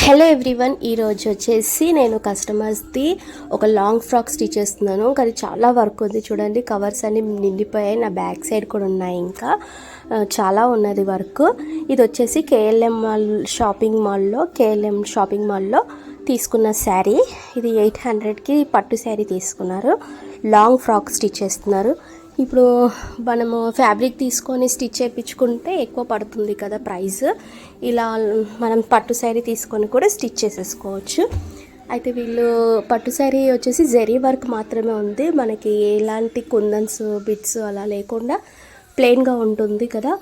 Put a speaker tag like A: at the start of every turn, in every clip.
A: Hello everyone ఈరోజు వచ్చేసి నేను కస్టమర్స్ది ఒక లాంగ్ ఫ్రాక్ స్టిచ్ చేస్తున్నాను. కానీ చాలా వర్క్ ఉంది చూడండి కవర్స్ అన్ని నిండిపోయాయి నా బ్యాక్ సైడ్ కూడా ఉన్నాయి ఇంకా. చాలా ఉన్నది వర్క్ ఇది వచ్చేసి కేఎల్ఎం మాల్ షాపింగ్ మాల్లో కేఎల్ఎం షాపింగ్ మాల్లో తీసుకున్న శారీ ఇది ఎయిట్ హండ్రెడ్కి పట్టు శారీ తీసుకున్నారు. లాంగ్ ఫ్రాక్ స్టిచ్ చేస్తున్నారు. ఇప్పుడు మనము ఫ్యాబ్రిక్ తీసుకొని స్టిచ్ చేయించుకుంటే ఎక్కువ పడుతుంది కదా ప్రైస్ ఇలా మనం పట్టు శారీ తీసుకొని కూడా స్టిచ్ చేసేసుకోవచ్చు. అయితే వీళ్ళు పట్టు శారీ వచ్చేసి జరీ వర్క్ మాత్రమే ఉంది. మనకి ఎలాంటి కుందన్స్ బిట్స్ అలా లేకుండా ప్లెయిన్గా ఉంటుంది కదా.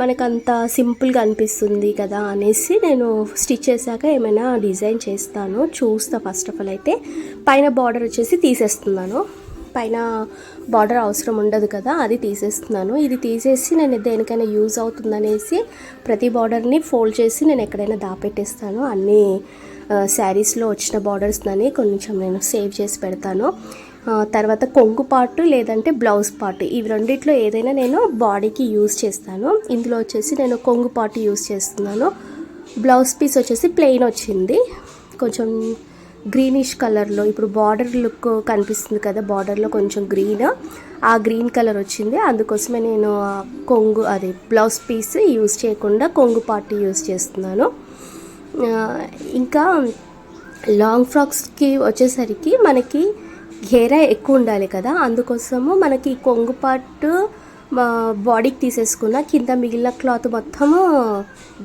A: మనకు అంత సింపుల్గా అనిపిస్తుంది కదా అనేసి నేను స్టిచ్ చేశాక ఏమైనా డిజైన్ చేస్తాను. చూస్తా ఫస్ట్ ఆఫ్ ఆల్ అయితే. పైన బార్డర్ వచ్చేసి తీసేస్తున్నాను. పైన బార్డర్ అవసరం ఉండదు కదా అది తీసేస్తున్నాను. ఇది తీసేసి నేను దేనికైనా యూజ్ అవుతుందనేసి ప్రతి బార్డర్ని ఫోల్డ్ చేసి నేను ఎక్కడైనా దాపెట్టేస్తాను. అన్ని శారీస్లో వచ్చిన బార్డర్స్ని కొంచెం నేను సేవ్ చేసి పెడతాను. తర్వాత కొంగు పార్ట్ లేదంటే బ్లౌజ్ పార్ట్ ఇవి రెండిట్లో ఏదైనా నేను బాడీకి యూజ్ చేస్తాను. ఇందులో వచ్చేసి నేను కొంగు పార్ట్ యూజ్ చేస్తున్నాను. బ్లౌజ్ పీస్ వచ్చేసి ప్లెయిన్ వచ్చింది. కొంచెం గ్రీనిష్ కలర్లో ఇప్పుడు బార్డర్ లుక్ కనిపిస్తుంది కదా బార్డర్లో కొంచెం గ్రీన్. ఆ గ్రీన్ కలర్ వచ్చింది. అందుకోసమే నేను కొంగు అది బ్లౌజ్ పీస్ యూజ్ చేయకుండా కొంగు పార్ట్ యూజ్ చేస్తున్నాను. ఇంకా లాంగ్ ఫ్రాక్స్కి వచ్చేసరికి మనకి ఘేరా ఎక్కువ ఉండాలి కదా అందుకోసము మనకి కొంగు పార్ట్ బాడీకి తీసేసుకున్న కింద మిగిలిన క్లాత్ మొత్తము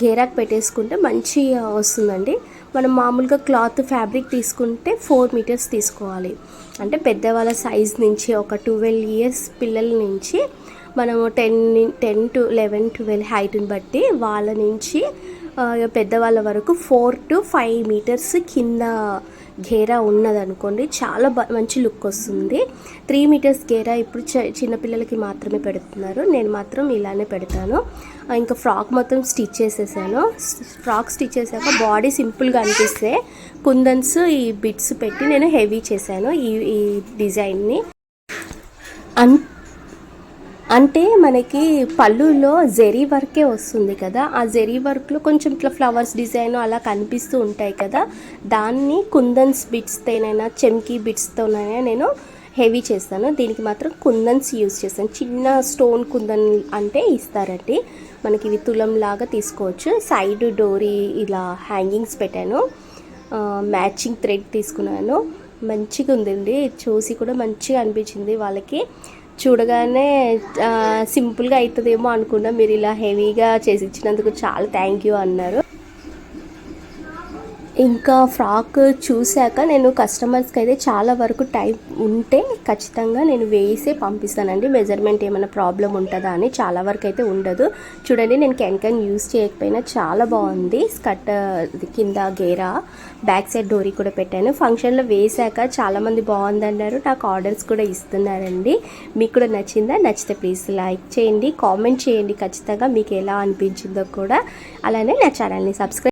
A: ఘేరాకి పెట్టేసుకుంటే మంచి వస్తుందండి. మనం మామూలుగా క్లాత్ ఫ్యాబ్రిక్ తీసుకుంటే ఫోర్ మీటర్స్ తీసుకోవాలి. అంటే పెద్దవాళ్ళ సైజ్ నుంచి ఒక ట్వెల్వ్ ఇయర్స్ పిల్లల నుంచి మనము ten ten to eleven twelve హైట్ని బట్టి వాళ్ళ నుంచి పెద్దవాళ్ళ వరకు ఫోర్ టు ఫైవ్ మీటర్స్ కింద ఘేరా ఉన్నదనుకోండి చాలా మంచి లుక్ వస్తుంది. త్రీ మీటర్స్ ఘేరా ఇప్పుడు చి- చిన్నపిల్లలకి మాత్రమే పెడుతున్నారు. నేను మాత్రం ఇలానే పెడతాను. ఇంకా ఫ్రాక్ మొత్తం స్టిచ్ చేసేసాను. ఫ్రాక్ స్టిచ్ చేశాక బాడీ సింపుల్గా అనిపిస్తే కుందన్స్ ఈ బిట్స్ పెట్టి నేను హెవీ చేశాను ఈ ఈ డిజైన్ని. అన్ అంటే మనకి పళ్ళులో జెరీ వర్కే వస్తుంది కదా. ఆ జెరీ వర్క్లో కొంచెం ఇట్లా ఫ్లవర్స్ డిజైన్ అలా కనిపిస్తూ ఉంటాయి కదా. దాన్ని కుందన్స్ బిట్స్తోనైనా చెమ్కీ బిట్స్తోనైనా నేను హెవీ చేస్తాను. దీనికి మాత్రం కుందన్స్ యూజ్ చేస్తాను. చిన్న స్టోన్ కుందన్ అంటే ఇస్తారండి. మనకి ఇవి తులం లాగా తీసుకోవచ్చు. సైడ్ డోరీ ఇలా హ్యాంగింగ్స్ పెట్టాను. మ్యాచింగ్ థ్రెడ్ తీసుకున్నాను. మంచిగా ఉందండి చూసి కూడా మంచిగా అనిపించింది వాళ్ళకి. చూడగానే సింపుల్గా అవుతుందేమో అనుకున్నా. మీరు ఇలా హెవీగా చేసి ఇచ్చినందుకు చాలా థ్యాంక్ యూ అన్నారు. ఇంకా ఫ్రాక్ చూశాక నేను కస్టమర్స్కి అయితే చాలా వరకు టైం ఉంటే ఖచ్చితంగా నేను వేసే పంపిస్తానండి. మెజర్మెంట్ ఏమైనా ప్రాబ్లం ఉంటుందా అని చాలా వరకు అయితే ఉండదు. చూడండి నేను కెన్కెన్ యూస్ చేయకపోయినా చాలా బాగుంది. స్కర్ట్ కింద గేరా బ్యాక్ సైడ్ డోరీ కూడా పెట్టాను. ఫంక్షన్లో వేశాక చాలామంది బాగుంది అన్నారు నాకు ఆర్డర్స్ కూడా ఇస్తున్నారండి. మీకు కూడా నచ్చిందా? నచ్చితే ప్లీజ్ లైక్ చేయండి కామెంట్ చేయండి. ఖచ్చితంగా మీకు ఎలా అనిపించిందో కూడా. అలానే నా ఛానల్ని సబ్స్క్రైబ్